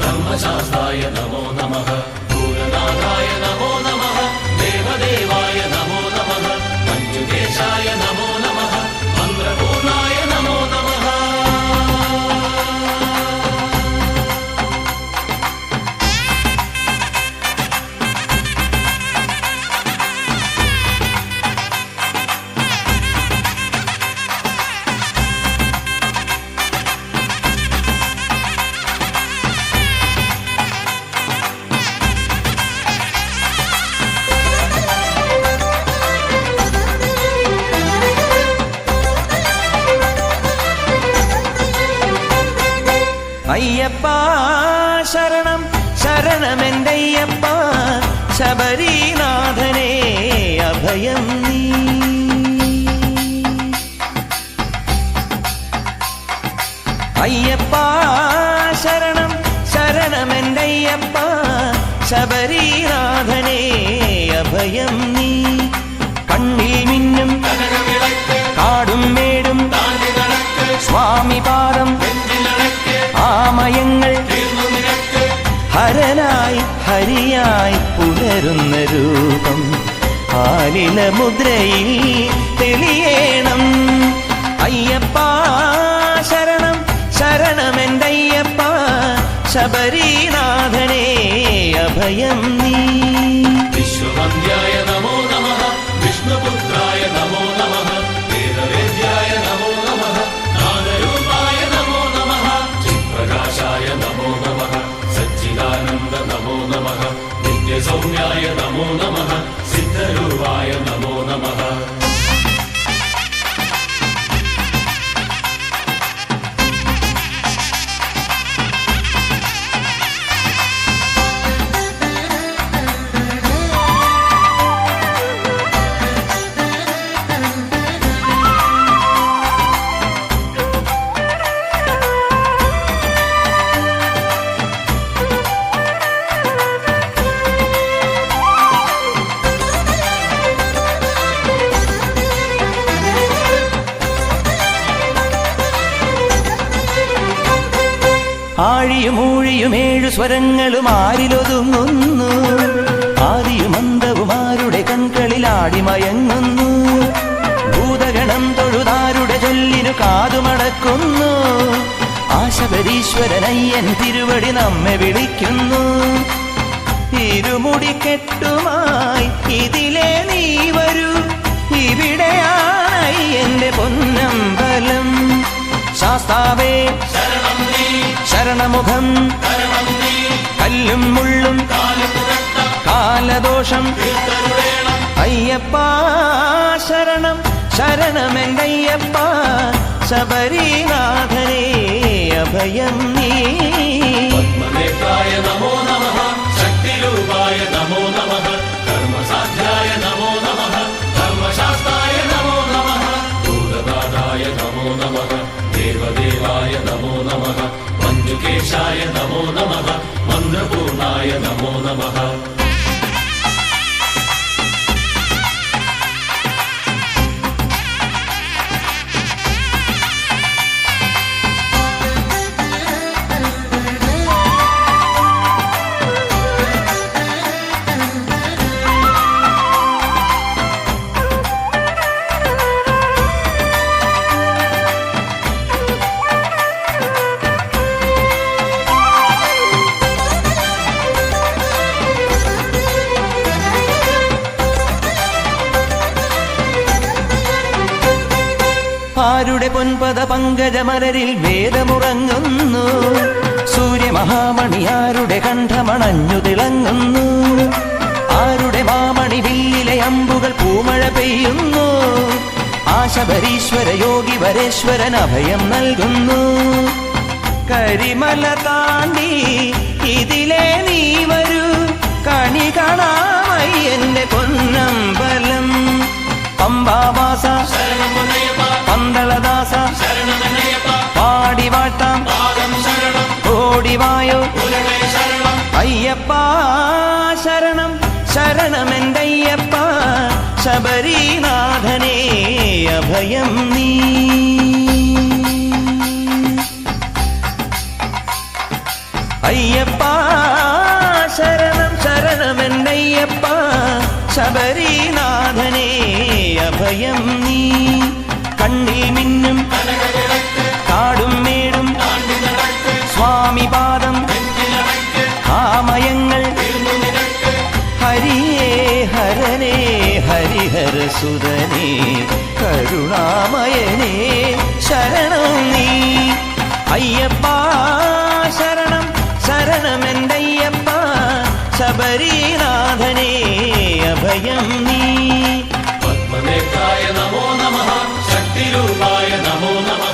കർമ്മസാധ്യായ നമോ നമ ധർമ്മശാസ്ത്രായ നമോ അയ്യപ്പ ശരണം ശരണമെന്തയ്യപ്പ ശബരീനാഥനെ അഭയം നീ അയ്യപ്പ ശരണം ശരണമെന്തയ്യപ്പ ശബരീനാഥനെ അഭയം നീ കണ്ണിൽ മിന്നും കാടും മേടും സ്വാമി പാദം ആമയങ്ങൾ ഹരനായി ഹരിയായി പുലരുന്ന രൂപം ആലില മുദ്രയിൽ തെളിയേണം. അയ്യപ്പ ശരണം ശരണമെന്തയ്യപ്പ ശബരീനാഥനെ അഭയം നീ ആഴിയും ഊഴിയും ഏഴു സ്വരങ്ങളും ആരിലൊതുങ്ങുന്നു. ആദിയും അന്തവും ആരുടെ കൺകളിൽ ആടിമയങ്ങുന്നു. ഭൂതഗണം തൊഴുതാരുടെ ചൊല്ലിനു കാതുമടക്കുന്നു. ആശബരീശ്വരനയ്യൻ തിരുവടി നമ്മെ വിളിക്കുന്നു. ഇരുമുടി കെട്ടുമായി ഇതിലെ നീ വരൂ. ഇവിടെയായി എന്റെ പൊന്നമ്പലം. ശാസ്താവേ ശരണമുഖം കല്ലും മുള്ളും. കാലദോഷം. അയ്യപ്പ ശരണം. ശരണമെങ്കയ്യപ്പ ശബരീനാഥനേ അഭയം. ആരുടെ പൊൻപത പങ്കജമലരിൽ വേദമുറങ്ങുന്നു സൂര്യമഹാമണി ആരുടെ കണ്ഠമണഞ്ഞു തിളങ്ങുന്നു. ആരുടെ മാമണി വില്ലിലെ അമ്പുകൾ പൂമഴ പെയ്യുന്നു? ആശബരീശ്വര യോഗി വരേശ്വരൻ അഭയം നൽകുന്നു. കരിമല താണ്ടി ഇതിലെ നീ വരൂ. കണി കാണാമയ്യന്റെ പൊന്നമ്പലം. പമ്പാവാസ പാടി വാട്ടാം ഓടിവായോ അയ്യപ്പ ശരണം ശരണമെന്തയ്യപ്പ ശബരീനാഥനെ അഭയം നീ അയ്യപ്പ ശരണം ശരണമെന്തയ്യപ്പ ശബരീനാഥനേ അഭയം നീ കണ്ണിൽ മിന്നും കാടും സ്വാമിപാദം. ആമയങ്ങൾ ഹരിയേ ഹരനേ ഹരിഹരസുതനേ കരുണാമയനേ ശരണം നീ. അയ്യപ്പ ശരണം ശരണം ശരണമെന്തയ്യപ്പ ശബരീനാഥനേ അഭയം നീ. പത്മനേത്രായ നമോ നമ ശക്തിരൂപായ നമോ നമ.